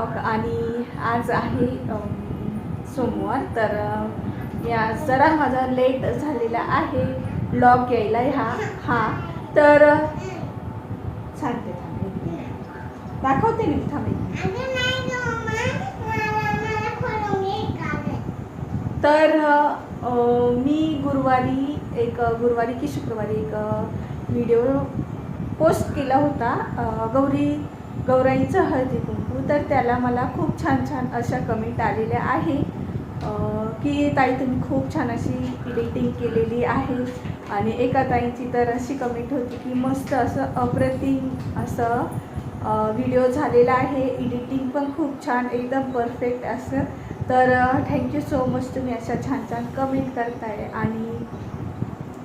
Blog आणि आज आहे सोमवार तर आज जरा माझा लेट झालेला आहे ब्लॉग यायला ह्या हा. तर सांगते थांबे दाखवते मी थांबे तर मी गुरुवारी एक गुरुवारी की शुक्रवारी एक व्हिडिओ पोस्ट केला होता. गौरी गौराईचं हळदी कुंकू तर त्याला मला खूप छान छान अशा कमेंट आलेल्या आहे की ताई तुम्ही खूप छान अशी एडिटिंग केलेली आहे. आणि एका ताईंची तर अशी कमेंट होती की मस्त असं अप्रतिम असं व्हिडिओ झालेला आहे. एडिटिंग पण खूप छान एकदम परफेक्ट असं. तर थँक्यू सो मच तुम्ही अशा छान छान कमेंट करताय. आणि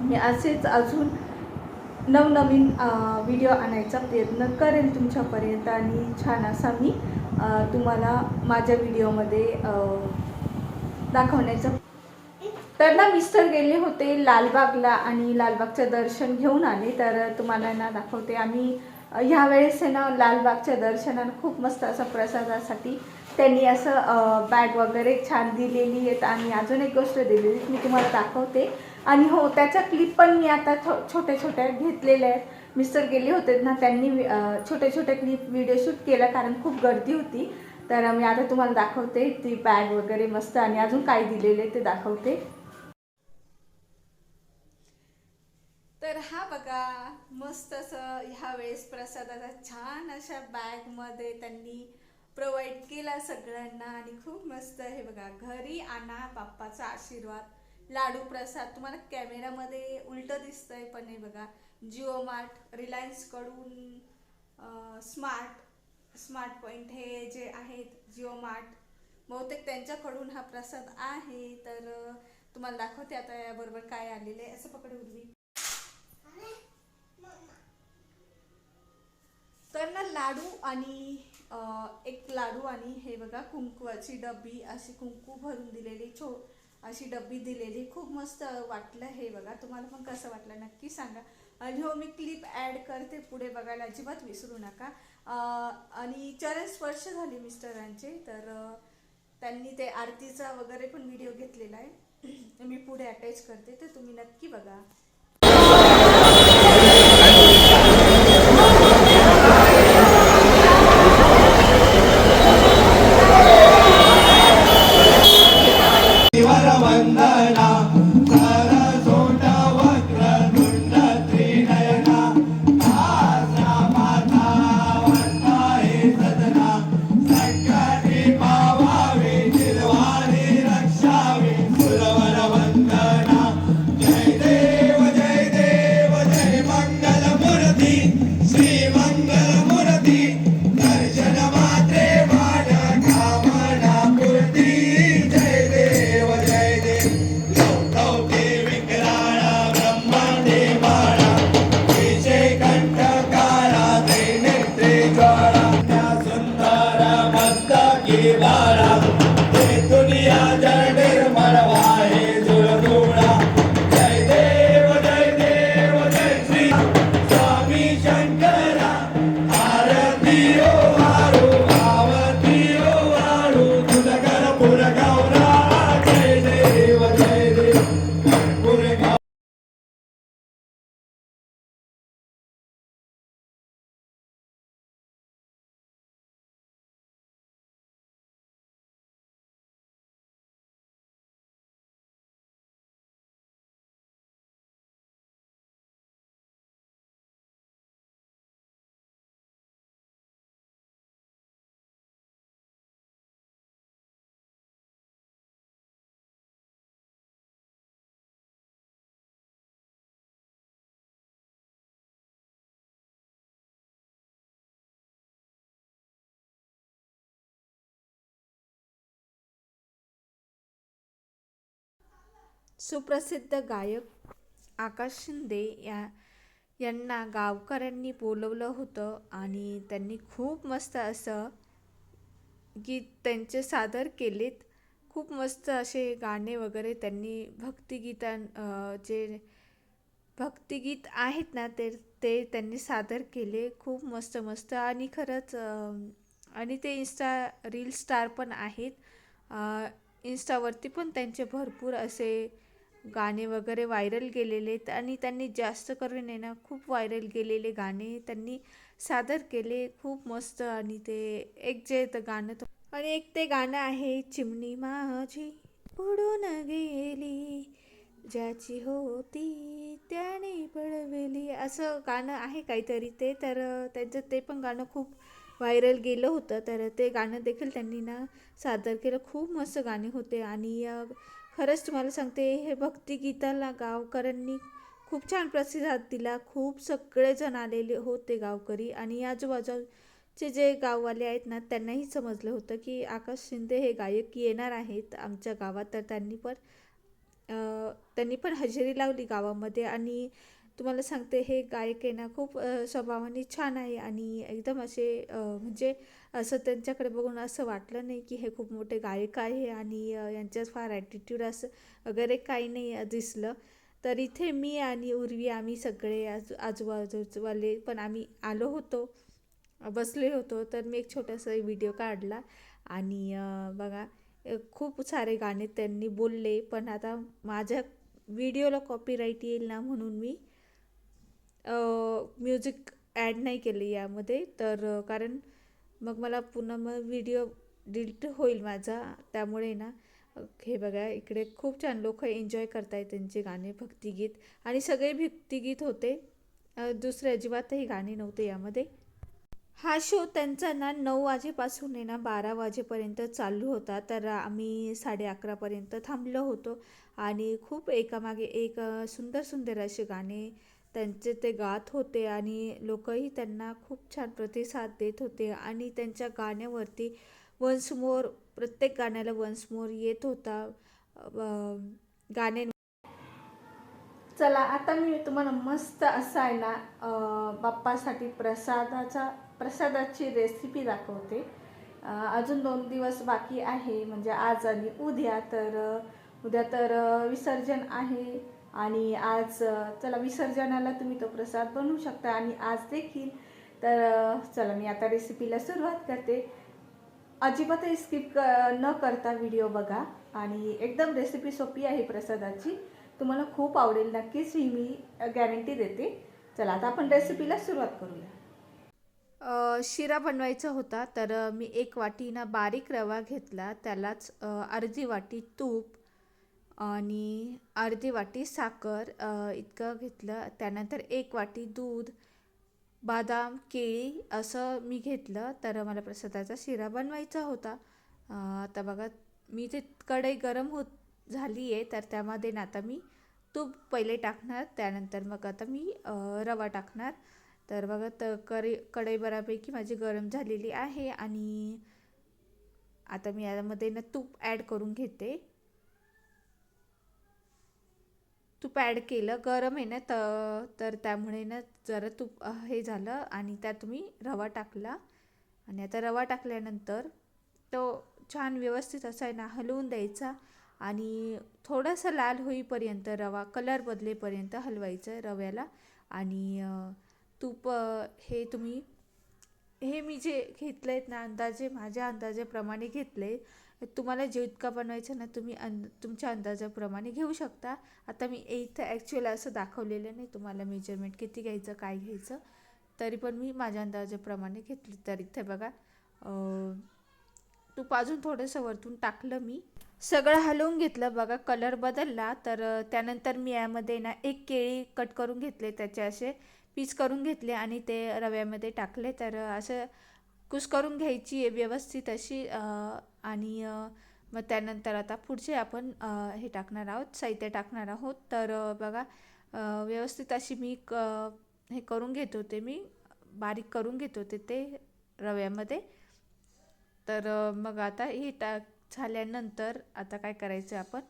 मी असेच अजून नवनवीन व्हिडिओ आणायचा प्रयत्न करेल तुमच्यापर्यंत आणि छान असा मी तुम्हाला माझ्या व्हिडिओमध्ये दाखवण्याचा तर ना मिस्टर गेले होते लालबागला आणि लालबागचं दर्शन घेऊन आले तर तुम्हाला ना दाखवते. आम्ही ह्या वेळेस आहे ना लालबागच्या दर्शनानं खूप मस्त असं प्रसादासाठी त्यांनी असं बॅग वगैरे छान दिलेली आहेत आणि अजून एक गोष्ट दिलेली मी तुम्हाला दाखवते. आणि हो त्याच्या क्लिप पण मी आता छो छोट्या छोट्या घेतलेल्या आहेत. मिस्टर गेले होते ना त्यांनी छोट्या छोट्या क्लिप व्हिडिओ शूट केला कारण खूप गर्दी होती. तर मी आता तुम्हाला दाखवते ती बॅग वगैरे मस्त आणि अजून काय दिलेले ते दाखवते. तर हा बघा मस्त असं ह्या वेळेस प्रसादाचा छान अशा बॅगमध्ये त्यांनी प्रोव्हाइड केला सगळ्यांना आणि खूप मस्त हे बघा. घरी आणा बाप्पाचा आशीर्वाद. लाडू प्रसाद तुम्हाला कॅमेरामध्ये उलटं दिसतंय पण हे बघा. जिओ मार्ट रिलायन्सकडून स्मार्ट स्मार्ट पॉईंट हे जे आहेत जिओ मार्ट बहुतेक त्यांच्याकडून हा प्रसाद आहे. तर तुम्हाला दाखवते आता याबरोबर काय आलेलं आहे. असं पकड उर्वी. तर ना लाडू आणि एक लाडू आणि हे बघा कुंकवाची डबी अशी कुंकू भरून दिलेली छो अशी डबी दिलेली. खूप मस्त वाटलं हे बघा. तुम्हाला पण कसं वाटलं नक्की सांगा. आणि हो मी क्लिप ॲड करते पुढे बघायला. अजिबात विसरू नका. आणि चरण स्पर्श झाले मिस्टरांचे. तर त्यांनी ते आरतीचा वगैरे पण व्हिडिओ घेतलेला आहे. मी पुढे अटॅच करते. तर तुम्ही नक्की बघा. सुप्रसिद्ध गायक आकाश शिंदे या यांना गावकऱ्यांनी बोलवलं होतं आणि त्यांनी खूप मस्त असं गीत त्यांचे सादर केलेत. खूप मस्त असे गाणे वगैरे त्यांनी भक्तिगीतां जे भक्तिगीत आहेत ना ते ते त्यांनी सादर केले. खूप मस्त मस्त. आणि खरंच आणि ते इन्स्टा रील स्टार पण आहेत. इन्स्टावरती पण त्यांचे भरपूर असे गाणे वगैरे व्हायरल गेलेले आहेत आणि त्यांनी जास्त करून आहे ना खूप व्हायरल गेलेले गाणे त्यांनी सादर केले खूप मस्त आणि ते एक जे तर गाणं तो- आणि एक ते गाणं आहे चिमणी माझी उडून गेली. ज्याची होती त्याने पळवली. असं गाणं आहे काहीतरी ते तर त्यांचं ते पण गाणं खूप व्हायरल गेलं होतं तर ते गाणं देखील त्यांनी ना सादर केलं. खूप मस्त गाणे होते आणि खरंच तुम्हाला सांगते हे भक्तिगीताला गावकऱ्यांनी खूप छान प्रतिसाद दिला. खूप सगळेजण आलेले होते गावकरी आणि आजूबाजूचे जे गाववाले आहेत ना त्यांनाही समजलं होतं की आकाश शिंदे हे गायक येणार आहेत आमच्या गावात. तर त्यांनी पण त्यांनी पण हजेरी लावली गावामध्ये आणि तुम्हाला सांगते हे गायक आहे ना खूप स्वभावाने छान आहे आणि एकदम असे म्हणजे असं त्यांच्याकडे बघून असं वाटलं नाही की हे खूप मोठे गायक आहे आणि यांच्यात फार ॲटिट्यूड असं वगैरे काही नाही दिसलं. तर इथे मी आणि उर्वी आम्ही सगळे आजू आजूबाजूवाले पण आम्ही आलो होतो बसले होतो. तर मी एक छोटासा व्हिडिओ काढला आणि बघा खूप सारे गाणे त्यांनी बोलले. पण आता माझ्या व्हिडिओला कॉपीराईट येईल ना म्हणून मी म्युझिक ॲड नाही केली यामध्ये. तर कारण मग मला पुन्हा मग व्हिडिओ डिलीट होईल माझा. त्यामुळे ना हे बघा इकडे खूप छान लोक एन्जॉय करतायत त्यांचे गाणे भक्तिगीत. आणि सगळे भक्तिगीत होते. दुसरे अजिबातही गाणे नव्हते यामध्ये. हा शो त्यांचा ना नऊ वाजेपासून आहे ना बारा वाजेपर्यंत चालू होता. तर आम्ही साडे अकरापर्यंत थांबलो होतो. आणि खूप एकामागे एक सुंदर सुंदर असे गाणे त्यांचे ते गात होते आणि लोकही त्यांना खूप छान प्रतिसाद देत होते आणि त्यांच्या गाण्यावरती वन्स मोर प्रत्येक गाण्याला वन्स मोर येत होता. गाणे चला आता मी तुम्हाला मस्त असा आहे ना बाप्पासाठी प्रसादाचा प्रसादाची रेसिपी दाखवते. अजून दोन दिवस बाकी आहे म्हणजे आज आणि उद्या तर उद्या तर विसर्जन आहे. आणि आज चला विसर्जनाला तुम्ही तो प्रसाद बनवू शकता आणि आज देखील. तर चला मी आता रेसिपीला सुरुवात करते. अजिबातही स्किप क न करता व्हिडिओ बघा आणि एकदम रेसिपी सोपी आहे प्रसादाची. तुम्हाला खूप आवडेल नक्कीच ही मी गॅरंटी देते. चला आता आपण रेसिपीला सुरुवात करूया. शिरा बनवायचा होता तर मी एक वाटी ना बारीक रवा घेतला त्यालाच अर्धी वाटी तूप आणि अर्धी वाटी साखर इतकं घेतलं. त्यानंतर एक वाटी दूध बदाम केळी असं मी घेतलं. तर मला प्रसादाचा शिरा बनवायचा होता. आता बघा मी ते कढई गरम होत झाली आहे तर त्यामध्ये ना आता मी तूप पहिले टाकणार. त्यानंतर मग आता मी रवा टाकणार. तर बघा तर करी कढई बऱ्यापैकी माझी गरम झालेली आहे. आणि आता मी यामध्ये ना तूप ॲड करून घेते. तूप ॲड केलं गरम आहे ना तर तर त्यामुळे ना जरा तूप हे झालं आणि त्यात मी रवा टाकला. आणि आता रवा टाकल्यानंतर तो छान व्यवस्थित असा आहे ना हलवून द्यायचा आणि थोडासा लाल होईपर्यंत रवा कलर बदलेपर्यंत हलवायचं रव्याला. आणि तूप हे तुम्ही हे मी जे घेतलं आहेत ना अंदाजे माझ्या अंदाजाप्रमाणे घेतले तुम्हाला जितका बनवायचं ना तुम्ही अंद तुमच्या अंदाजाप्रमाणे घेऊ शकता. आता मी इथं ॲक्च्युअल असं दाखवलेलं नाही तुम्हाला मेजरमेंट किती घ्यायचं काय घ्यायचं. तरी पण मी माझ्या अंदाजाप्रमाणे घेतली. तर इथे बघा तू तूप अजून थोडंसं वरतून टाकलं मी. सगळं हलवून घेतलं. बघा कलर बदलला. तर त्यानंतर मी यामध्ये ना एक केळी कट करून घेतले. त्याचे असे पीस करून घेतले आणि ते रव्यामध्ये टाकले. तर असं कुस करून घ्यायची आहे व्यवस्थित अशी आणि मग त्यानंतर आता पुढचे आपण हे टाकणार आहोत साहित्य टाकणार आहोत. तर बघा व्यवस्थित अशी मी क हे करून घेत होते मी बारीक करून घेत होते ते रव्यामध्ये. तर मग आता हे टाक झाल्यानंतर आता काय करायचं आपण?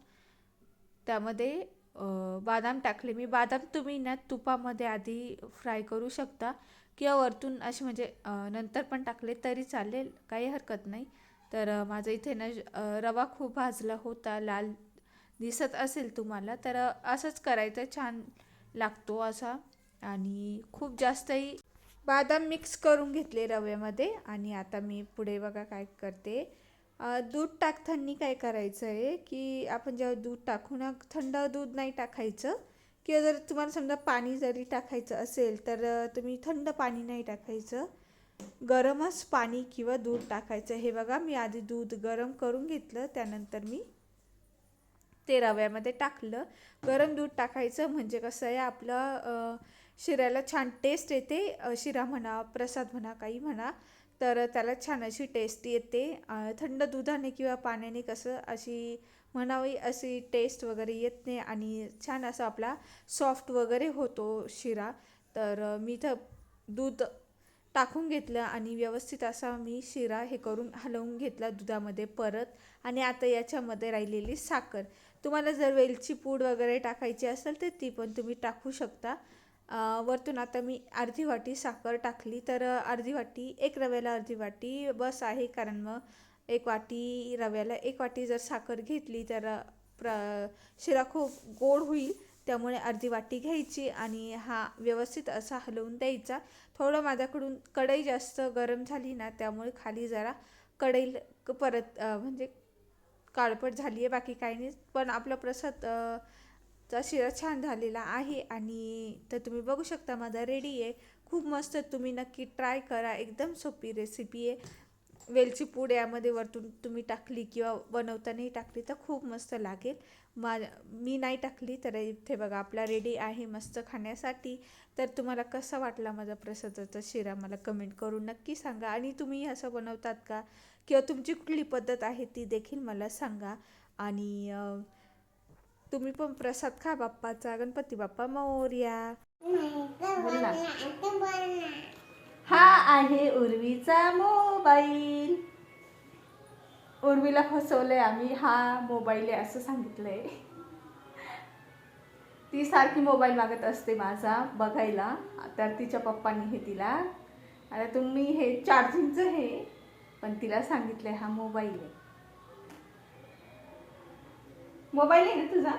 त्यामध्ये बादाम बदाम टाकले. मी बदाम तुम्ही ना तुपामध्ये आधी फ्राय करू शकता. किंवा वरतून असे म्हणजे नंतर पण टाकले तरी चालेल काही हरकत नाही. तर माझं इथे ना रवा खूप भाजला होता लाल दिसत असेल तुम्हाला तर असंच करायचं छान लागतो असा. आणि खूप जास्तही बादाम मिक्स करून घेतले रव्यामध्ये. आणि आता मी पुढे बघा काय करते. दूध टाकताना काय करायचं आहे की आपण जेव्हा दूध टाकू ना थंड दूध नाही टाकायचं. किंवा जर तुम्हाला समजा पाणी जरी टाकायचं असेल तर तुम्ही थंड पाणी नाही टाकायचं. गरमच पाणी किंवा दूध टाकायचं. हे बघा मी आधी दूध गरम करून घेतलं त्यानंतर मी ते रव्यामध्ये टाकलं. गरम दूध टाकायचं म्हणजे कसं आहे आपलं शिऱ्याला छान टेस्ट येते. शिरा म्हणा प्रसाद म्हणा काही म्हणा. तर त्याला छान अशी टेस्ट येते. थंड दुधाने किंवा पाण्याने कसं अशी म्हणावी अशी टेस्ट वगैरे येत नाही आणि छान असा आपला सॉफ्ट वगैरे होतो शिरा. तर मी तर दूध टाकून घेतलं आणि व्यवस्थित असा मी शिरा हे करून हलवून घेतला दुधामध्ये परत. आणि आता याच्यामध्ये राहिलेली साखर. तुम्हाला जर वेलची पूड वगैरे टाकायची असेल तर ती पण तुम्ही टाकू शकता. वरतून आता मी अर्धी वाटी साखर टाकली. तर अर्धी वाटी एक रव्याला अर्धी वाटी बस आहे. कारण मग एक वाटी रव्याला एक वाटी जर साखर घेतली तर प्र शिरा खूप गोड होईल. त्यामुळे अर्धी वाटी घ्यायची आणि हा व्यवस्थित असा हलवून द्यायचा. थोडं माझ्याकडून कढई जास्त गरम झाली ना त्यामुळे खाली जरा कढई परत म्हणजे काळपट झाली आहे. बाकी काही नाही. पण आपला प्रसाद चा शिरा छान झालेला आहे आणि तर तुम्ही बघू शकता माझा रेडी आहे. खूप मस्त तुम्ही नक्की ट्राय करा. एकदम सोपी रेसिपी आहे. वेलची पूड यामध्ये वरतून तुम्ही टाकली किंवा बनवतानाही टाकली तर खूप मस्त लागेल. मा मी नाही टाकली तर इथे बघा आपला रेडी आहे मस्त खाण्यासाठी. तर तुम्हाला कसा वाटला माझा प्रसादाचा शिरा मला कमेंट करून नक्की सांगा. आणि तुम्ही असं बनवतात का? किंवा तुमची कुठली पद्धत आहे ती देखील मला सांगा. आणि तुम्ही पण प्रसाद खा बाप्पाचा गणपती बाप्पा मोर्या. बोल. हा आहे उर्वीचा मोबाईल. उर्वीला फसवलंय आम्ही हा मोबाईल आहे असं सांगितलंय. ती सारखी मोबाईल मागत असते माझा बघायला. तर तिच्या पप्पांनी हे तिला आता तुम्ही हे चार्जिंगचं हे पण तिला सांगितलंय हा मोबाईल आहे. मोबाईल आहे ना तुझा?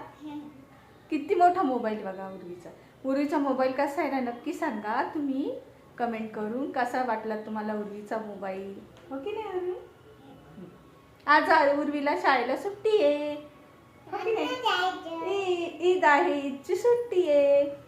किती मोठा मोबाईल बघा उर्वीचा उर्वीचा मोबाईल कसा आहे ना नक्की सांगा. तुम्ही कमेंट करून कसा वाटला तुम्हाला उर्वीचा मोबाईल? हो की नाही उर्वी आज उर्वीला शाळेला सुट्टी आहे. हो की नाही? ई- ईद आहे ईदची सुट्टी आहे.